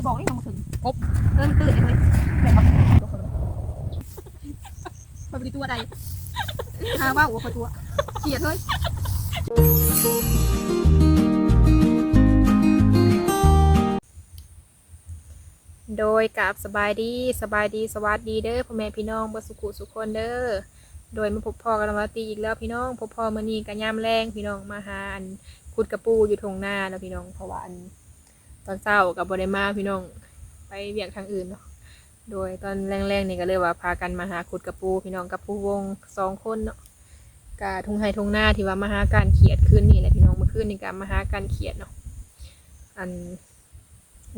จะบอกนี่ยังมาถึงกบเริ่มตื่นเลยแม่บอกตัวคนมันเป็นตัวใดหาว่าหัวคนตัวเขียดเฮ้ยโดยกับสบายดีสบายดีสวัสดีเด้อพ่อแม่พี่น้องเบดสุขุสุขคนเด้อโดยมาพบพ่อกันมาตีอีกแล้วพี่น้องพบพ่อมื้อนี้กันยามแรงพี่น้องมาหาอันขุดกระปูอยู่ทงหน้าเนาะพี่น้องเพราะว่าอัน ตอนเช้ากับบ่ได้มาพี่น้องไปเวียกทางอื่นเนาะโดยตอนแรงๆนี่ก็เลยว่าพากันมาหาขุดกระปูพี่น้องกับผู้วงสองคนเนาะกาทุ่งไฮทุ่งหน้าที่ว่ามาหาการเขียดคืนนี่แหละพี่น้องเมื่อคืนนี่ก็มาหาการเขียดเนาะอัน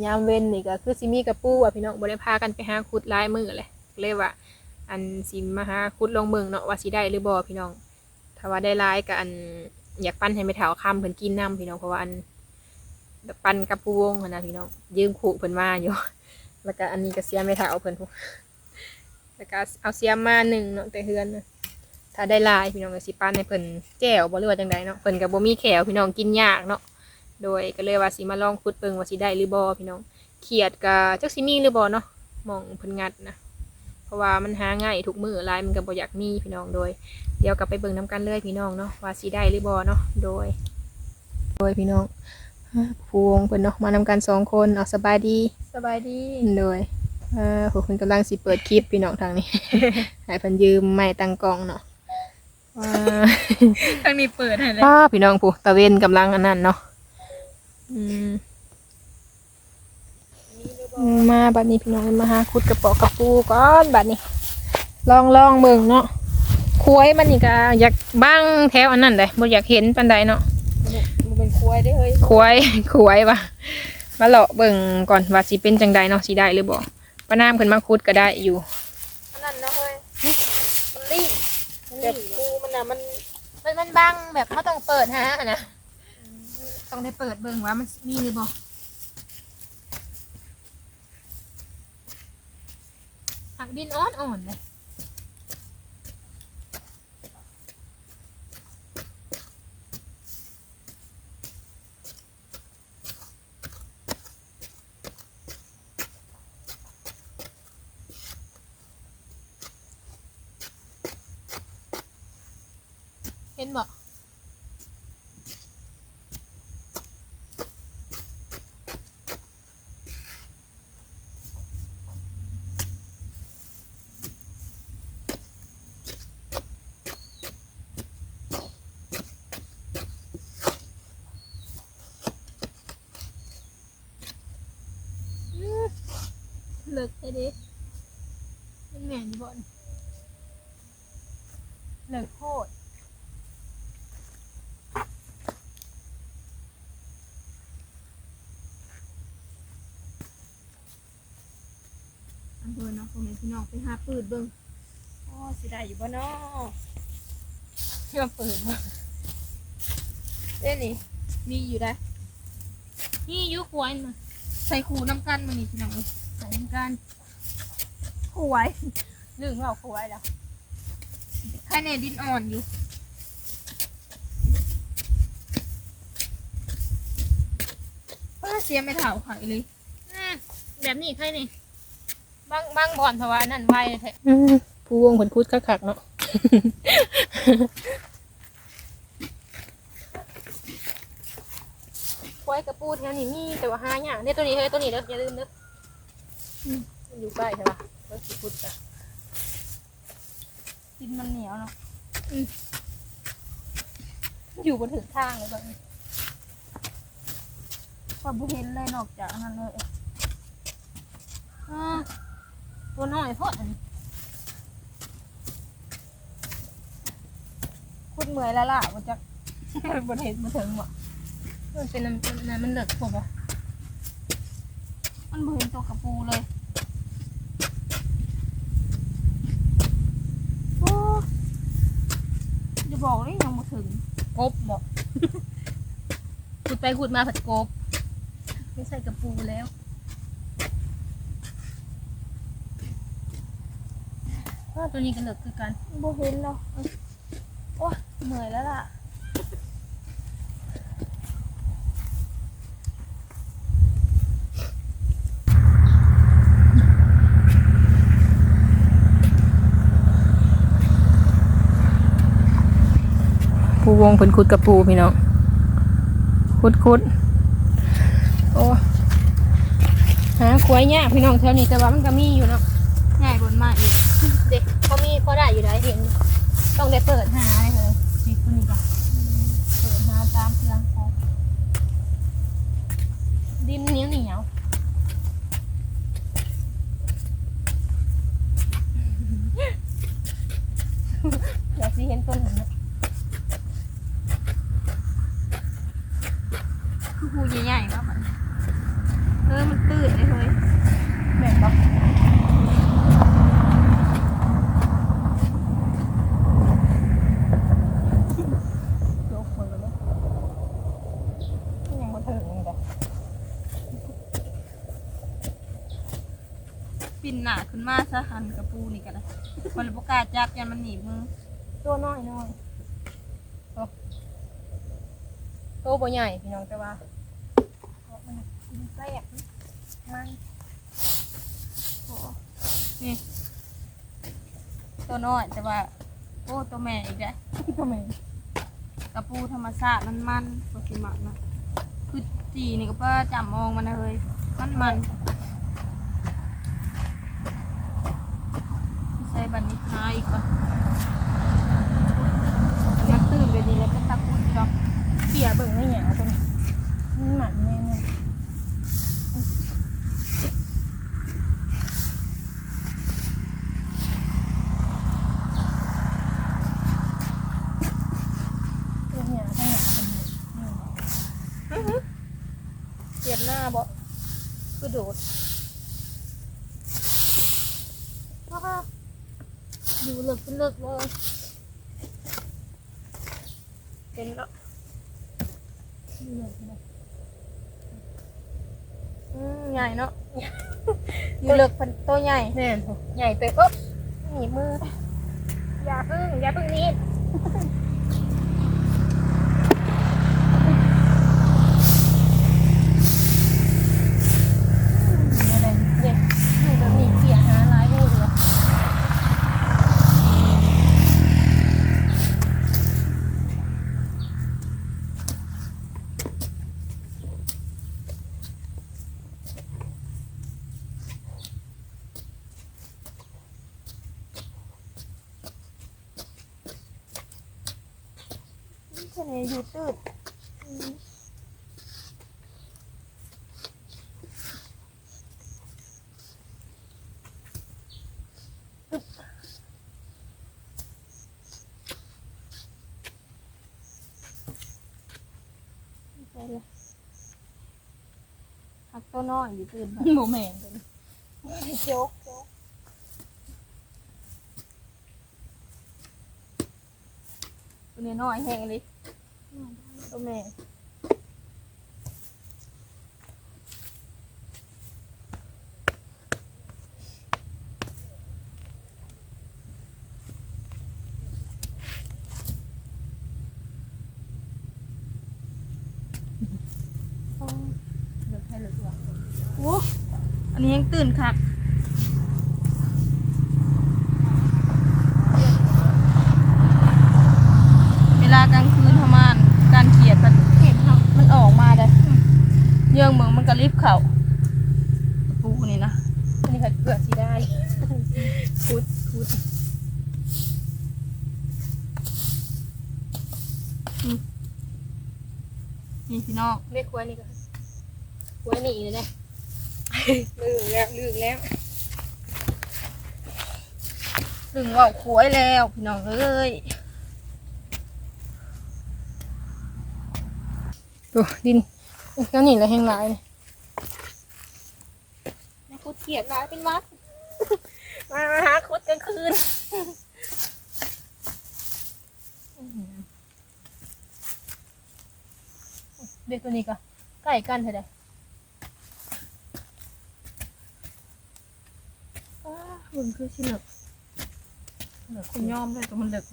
ยามเว้นนี่ก็คือสิมีกระปูอะพี่น้องบ่ได้พากันไปหาขุดลายมือเลยเลยว่าอันสิมาหาขุดลงเบิ่งเนาะว่าสิได้หรือบ่พี่น้องถ้าว่าได้ลายก็อันอยากปั้นให้ไม่เฒ่าคำเพิ่นกินน้ำพี่น้องเพราะว่าอัน ปั้นกับปูวงนะพี่น้องยืมขู่เพิ่นมาอยู่ แล้วก็อันนี้ก็เสียไม่เฒ่าเพิ่นพู้แล้วก็เอาเสียมมาหนึ่งเนาะแต่เฮือนนะถ้าได้ลายพี่น้องก็สิปั้นให้เพิ่นแจ่วบ่หรือว่าจังใดเนาะเพิ่นก็บ่มีแขวพี่น้องกินยากเนาะโดยก็เลยว่าสิมาลองขุดเบิ่งว่าสิได้หรือบ่พี่น้องเขียดก็จักสิมีหรือบ่เนาะมองเพิ่นงัดนะเพราะว่ามันหาง่ายทุกมือลายมันก็บ่อยากมีพี่น้องโดย เดี๋ยวกลับไปเบิ่งนํกันเลยพี่น้องเนาะว่าสิได้หรือบ่เนาะโดย โดยพี่น้อง พวงเพิ่นเนาะมานำกันสองคนเอาสบายดีสบายดี โดยเอ่อพวกเพิ่นกำลังสิเปิดคลิปพี่น้องทางนี้ ให้เพิ่นยืมไม้ตั้งกล้องเนาะว่าทางนี้เปิดให้เลยป้าพี่น้องผู้ตะเวนกำลังอันนั้นเนาะอืมมาบัดนี้พี่น้องมาหาขุดกระเป๋ากระปูก่อนบัดนี้ ลองลองเบิ่งเนาะคุ้ยมันนี่ก็อยากบ้างแถวอันนั้นเลยบ่อยากเห็นปานใดเนาะมันเป็นค วายได้เฮ้ยคุ้ยคุ้ยว่ะมาเลาะเบิ่งก่อนว่าสิเป็นจังใดเนาะสิได้หรือบ่ป้านามเพิ่นมาขุดก็ได้อยู่อันนั้นนะเฮ้ยมันรีบแบบกูมันน่ะมันมันมันบังแบบเขาต้องเปิดฮะนะต้องได้เปิดเบิ่งว่ามันมีหรือบ่หักดินอ่อนอ่อนๆเลย ลิกไปดิมันแม่นอยู่บ่นเลิกโคตรอำเภอเนาะพ่อแม่พี่น้องไปหาปืนเบิ่งอ๋อสิได้อยู่บ่เนาะที่มาเปิดบ่เด้นี่มีอยู่ได้นี่อยุควายมาใส่คูน้ำกันมานี่พี่น้องเอ้ย ใส่น้ำกันควายลืมว่าควายแล้วแค่ในดินอ่อนอยู่เออเสียไม่เท่าค่ะอีเลยอืมแบบนี้ใครนี่บางบางบอนเพราะว่าอันนั่นไวแท้อืมผู้วงเพิ่นขุดคักๆเนาะ ควายกระปูดงั้นนี่มีแต่ว่าหาอย่างเนี่ยตัวนี้เฮ้ยตัวนี้เด้ออย่าลืมเด้อมัน อยู่ใกล้ใช่ปะเพิ่นสิขุดจ้ะดินมันเหนียวเนาะอืมอยู่บนถึงทางเลยแบบนี้พอบุเห็นเลยนอกจากอันนั้นเลยอ่าตัวน้อยโพอดอันนี้คุณเมื่อยแล้วล่ะมันจะบนเห็นมาถึงบ่มันเป็นน้ำน้ำมันเลิกพวกบ่มันบุเห็นตัวกระปูเลยโอ้จะ บอกเลยยังมาถึงกบบ่ขุดไปขุดมาผัดกบ ไม่ใช่กระปูแล้วอ้าวตัวนี้ก็เลิกคือกันบ่เห็นเนาะโอ้ยเหนื่อยแล้วล่ะ วงเพิ่นขุดกระปูพี่น้องขุดขุดโอ้หาขวายยากพี่น้องแถวนี้แต่ว่ามันก็มีอยู่เนาะใหญ่บนมากอีกเด็กเขามีเขาได้อยู่ได้เห็น ต้องได้เปิดหาเลยเลยนี่ตัวนี้ก็เปิดหาตามเพื่อนเขาดินเหนียวเหนียวเดี๋ยวสิเห็นต้นหนึ่งนะ คือภูใหญ่ๆว่ามันเออมันตื้นเลยเฮ้ย แม่นปะยกมือเลยยังมาถึงนี่จ้ะ ปินหนาขึ้น มาซะหันกระปูนี่กันนะมันเลยประกล้าศจับยันมันหนีบมือตัวน้อยน้อยโอ้โตบ่ใหญ่พี่น้องแต่ว่าเอามันกินแซ่บมันโอ้นี่ตัวน้อยแต่ว่าโอ้ตัวแม่อีกแล้วทำไมกระปูธรรมชาติมันมันปกติมักนะคือจีนี่ก็เพื่อจำมองมันนะเลยมันมันใส่ บันนี้คาอีกก่อนมันตื่นไปดีแล้วก็ตะกุดดอกเสียเบิ่งไม่หยาตรงนี้มันหมันแน่เลยตัวหยาทั้งหยาเป็นนี่เสียบหน้าบ่คือโดด อยู่เลิกเป็นเลิกเลยเป็นแล้วอืมใหญ่เนาะอยู่เลิกเป็นตัวใหญ่แน่นโหใหญ่เตะปุ๊บหนีบมืออย่าพึ่งอย่าพึ่งหนีบ อะไรเด็กอยู่แบบนี้เขี่ยหาหลายหูเลย ทะเลอยู่ตื้น ไปเลยหักตัวน้อยอยู่ตื่นมาโมแมนเลยโจ๊กโจ๊กตัวนี้น้อยแห้งเลยตัวแม่ เลือกให้เลือกว่า โอ้อันนี้ยั งตื่นคักเวลากลางคืนประมาณการเขียดมันเห็นมันออกมาได้เยื่องเมืองมันก็รีบเข่าปูนี่นะอันนี้ค่ะเกลือสีได้พุดพุดนี่พี่น้องเรียกควายนี่ก็ควายนี่เลยนะ ลืมแล้วลืมแล้วถึงว่าขวยแล้วพี่น้องเอ้ยดูดินแล้วนี่เลยแห้งหลายเลยมาคุดเขียดร้ายเป็นวัดมามาหาคุดกลางคืนเด็กตัวนี้ก็ใกล้กันเท่าไดอ้ามึงคือชิเหลึกเหลือคุคุณณยยอมอมเลยตัวมันเหลึก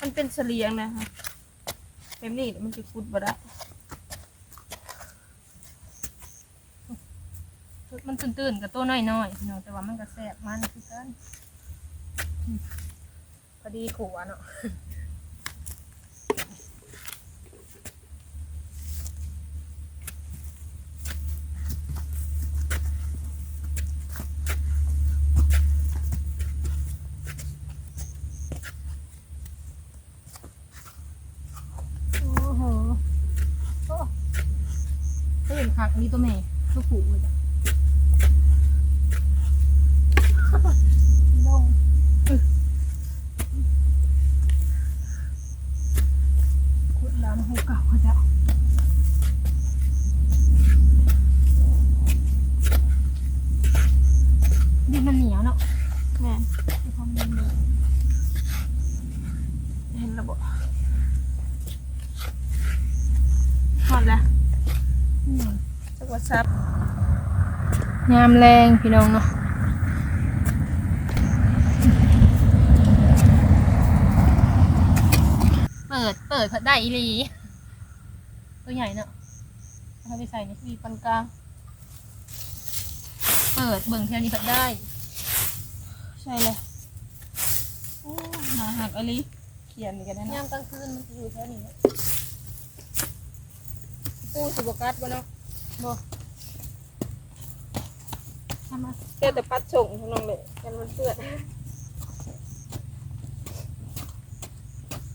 มันเป็นเสลียงนะคะแบบนี้มันจะคุดบ่ได้มันตื่นๆกับตัวน้อยๆพี่น้องแต่ว่ามันก็แซ่บมันคือกันพอดีขัวเนาะ ตื่นคักอันนี้ตัวแม่ตัวผูเลยจ้ะลงขุดแล้วมาหูเก่าเขาจะดินมันเหนียวเนาะ แม่น ไปทำดินเลย เห็นระบบหมดแล้ว อืม จักว่าซับ ยามแรงพี่น้องเนาะเปิดเปิดพัดได้อีหลีตัวใหญ่เนาะเอาไปใส่นี่มีปันกลางเปิดเบิ่งเท่านี้พัดได้ ใช่เลยโอ้หนาหักอะไรเขียนนี่กันได้ยานะมกลางคืนมันจะอยู่แค่นี้เนาะปูสิบกัดบ่เนาะทำมาแค่แต่ปัดส่งทั้งน้องเลยกันมันเปื้อน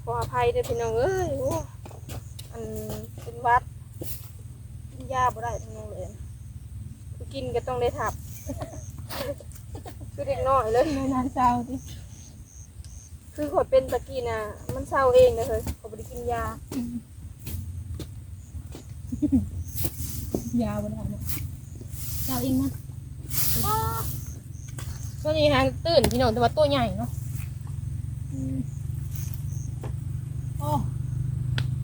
ขออภัยเด้พี่น้องเอ้ยอันเป็นวัดกินยาบ่ได้ทั้งน้องเลยกินก็ต้องได้ทับคือเด็กน้อยเลยนนานเช้าดิคือขอเป็นตะกี้น่ะ มันเศร้าเองนะเฮ้ยขอได้กินยายาบ่ได้เนาะยาเองนะ ตัวนี้ฮะตื่นพี่น้องแต่ว่าตัวใหญ่เนาะอืมโอ้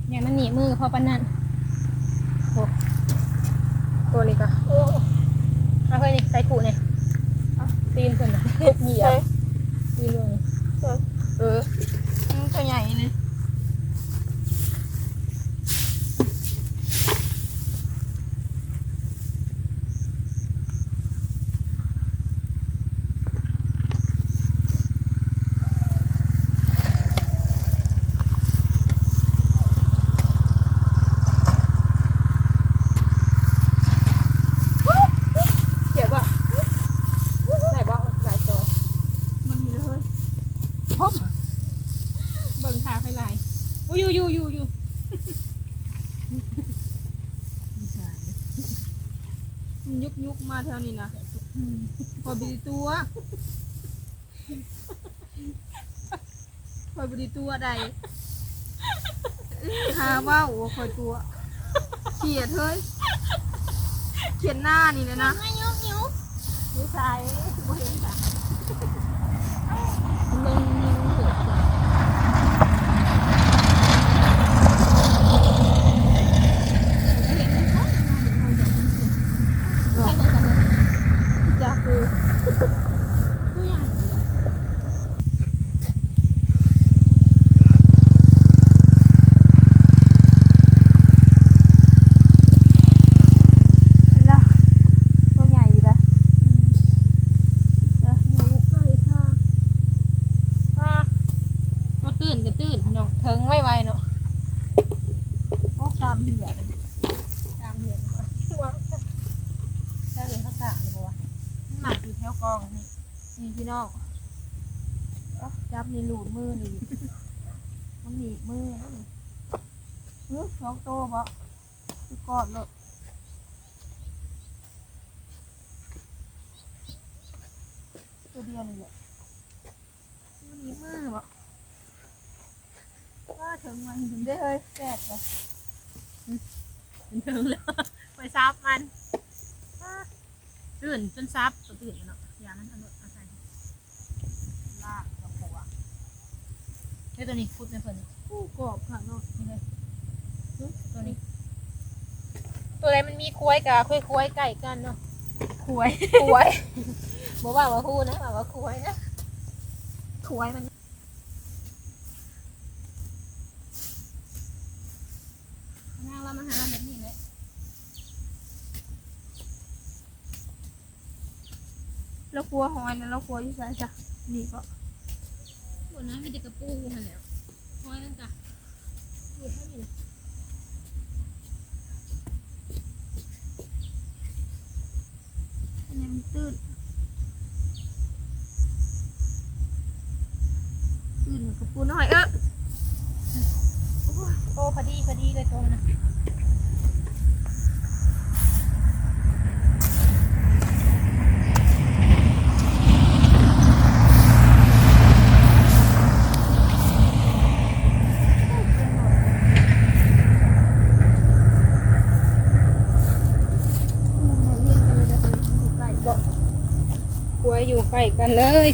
เนี่ยมันหนีมือพอปานนั้นโอ้ตัวนี้ก็โอ้เอาเฮ้ยนี่ใส่กูเนี่ยเอาตีนเพิ่นนะเหยียใช่บตีนลง เออมันตัวใหญ่เลย เจ็บอะไหนบ่หลายตัว มันมีเลยเฮ้ย พบ เบิ่งขาไปหลายอุ้ยอยู่อยู่อยู่อยู่มันยุกยุกมาเท่านี้นะพอบีตัวพอบีตัวใดหาว่าโอ้คอยตัวเขียดเฮ้ยเขียนหน้านี่เลยนะไม่ยุกยุกนิสัยบ่เห็นจ้ะลงนิ้วเหือด จ้ะคือ ตัวใหญ่ ละตัวใหญ่อยู่ละนะหนูไก่ค่ะ อะก็ตื่นก็ตื่นพี่น้องเถิงไวไวๆเนาะ โอ้ตามเหี้ยเลย ตามเห็นก่อนว่าถ้าเห็นภาษาหรือเปล่าวะ หนักอยู่แถวกอง นี่นี่พี่น้องจับนี่หลูดมือนี่มันหนีบมือนี่เฮ้ยสองโตบ่คือกอดเลยตัวเดียวนี่แหละมันหนีบมือบ่ว่าถึงมันถึงได้เฮ้ยแสบเลยถิงแล้วไปซับมันตื่นจนซับตื่นแล้วเนาะอย่ามันเอาเอาใส่ ลากกระปัว เฮ้ยตัวนี้พุดในเพิ่นนี่ผู้กรอบค่ะเนาะนี่เลยหึตัวนี้ ตัวอะไรมันมีควายกับควายควายไก่กันเนาะขวยควายบอกว่าว่าคู่นะว่าว่าควายนะขวยมันนางเรามาหาแบบนี้เลยเรากลัวหอยนะเรากลัวอยู่ไสจ้ะนี่ก็ นนั้นมีแต่กระปูหันแล้วคอยนั่นจ้ะอยู่เท่านี้อันนี้มันตื้นตื้นเหมือนกระปูน้อยเออ โอ้พอดีพอดีเลยตัวมันนะ เลย อยู่ใกล้กัน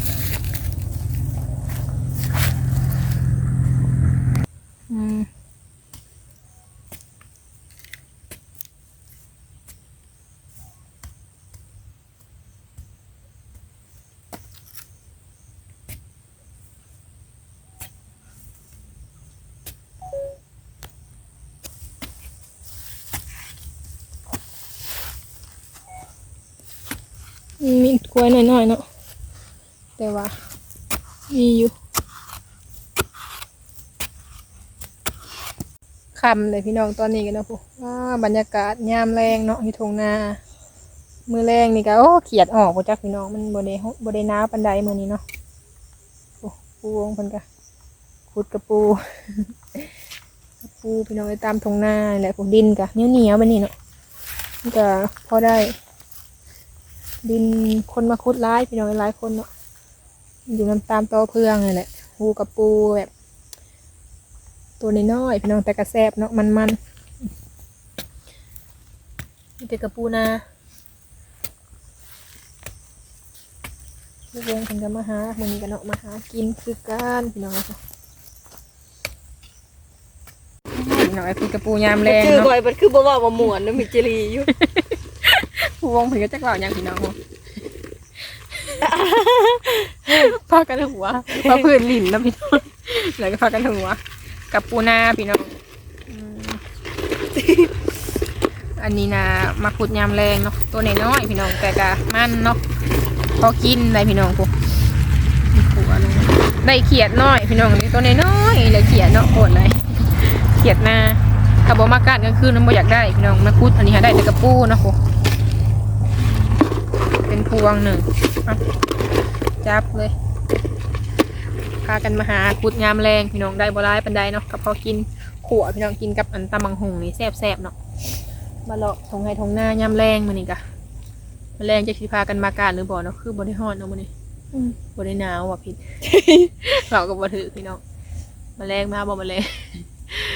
เแต่ว่ามีอยู่คำเลยพี่น้องตอนนี้กันนาะพวกว้าบรรยากาศยามแรงเนาะที่ทงนามือแรงนี่ก็โอ้เขียดออกบ่จักพี่น้องมันบ่ได้ฮ้บ่ได้หนาปานใดมือนี้เนาะโอ้ปูวงเพิ่นก็ขุดกระปูกระปูพี่น้องไปตามทงนาแหละพวกดินก็เหนียวๆบัดนี้เนาะมันก็พอได้ ดินคนมาขุดหลายพี่น้องหลายคนเนาะ อยู่น้ำตามตอเพื่องนี่แหละปูกระปูแบบตัวน้อยๆพี่น้องแต่กระแซบเนาะมันมันๆนี่เป็นกระปูนาลูกวงเพิ่นก็มาหามื้อนี้กันเนาะมาหากินคือกันพี่น้องจ้ะพี่น้องไอ้คือกระปูยามแรงชื่อเนาะบ่อยมันคือบ่ว่าบ่ม่วนเนาะมีจิรีอยู่ ผู้วงเพิ่นก็จักเล่าหยังพี่น้อง พากันหัวพาพื้นลิ้นแล้วพี่น้องแล้วก็พากันหัว กับปูนาพี่น้องอืมอันนี้นะมาขุดยามแรงเนาะตัวน้อยๆพี่น้องแต่ก็มันเนาะพอกินได้พี่น้องพวกมีขัวลงมาได้เขียดน้อยพี่น้องนี่ตัวน้อยๆเลยเขียดเนาะโคตรเลยเขียดนาถ้าบ่มากัดกลางคืนมันบ่อยากได้พี่น้องมาขุดอันนี้หาได้แต่กระปูเนาะพวก เป็นพวงหนึ่งเอาจับเลย พากันมาหาขุดยามแรงพี่น้องได้บ่ร้ายปันใดเนาะกับพอกินขัวพี่น้องกินกับอันตำบังหงนี่แซ่บๆเนาะมาเลาะทงไห้ทงหน้ายามแรงมื้อนี้กะมาแรงจะสิพากันมากาดหรือบ่เนาะคือบ่ได้ฮ้อนเนาะมื้อนี้บ่ได้หนาวว่ะพี่เราก็บ่ถือพี่น้องมาแรงมาบ่มาแรง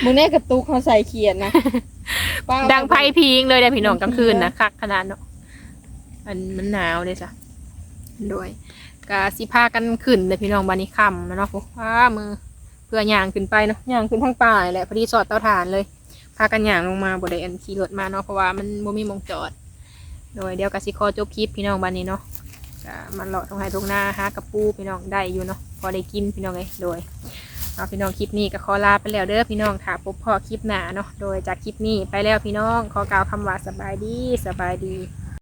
มึงแน่กระตุกเขาใส่เขียนนะป้าดังไพ่พิงเลยได้อพี่น้องกลางคืนนะคักขนาดเนาะ อันมันหนาวเลยจ้ะโดยกาสิพากันขึ้นเลยพี่น้องบานี้ค่ำนะเนาะพวกว้ามือเพื่อย่างขึ้นไปเนาะย่างขึ้นทางป่านี่แหละพอดีสอดเตาถ่านเลย พากันย่างลงมาบ่ได้อันขี่รถมาเนาะเพราะว่ามันบ่มีมงจอด โดยเดี๋ยวกสิขอจบคลิปพี่น้องบานี้เนาะก็มันเลาะตรงไห้ตรงหน้าหากระปูพี่น้องได้อยู่เนาะพอได้กินพี่น้องเลยโดยเอาพี่น้องคลิปนี้ก็ขอลาไปแล้วเด้อพี่น้องค่ะพบพอคลิปหน้าเนาะโดยจากคลิปนี้ไปแล้วพี่น้องขอกล่าวคำว่าสบายดีสบายดี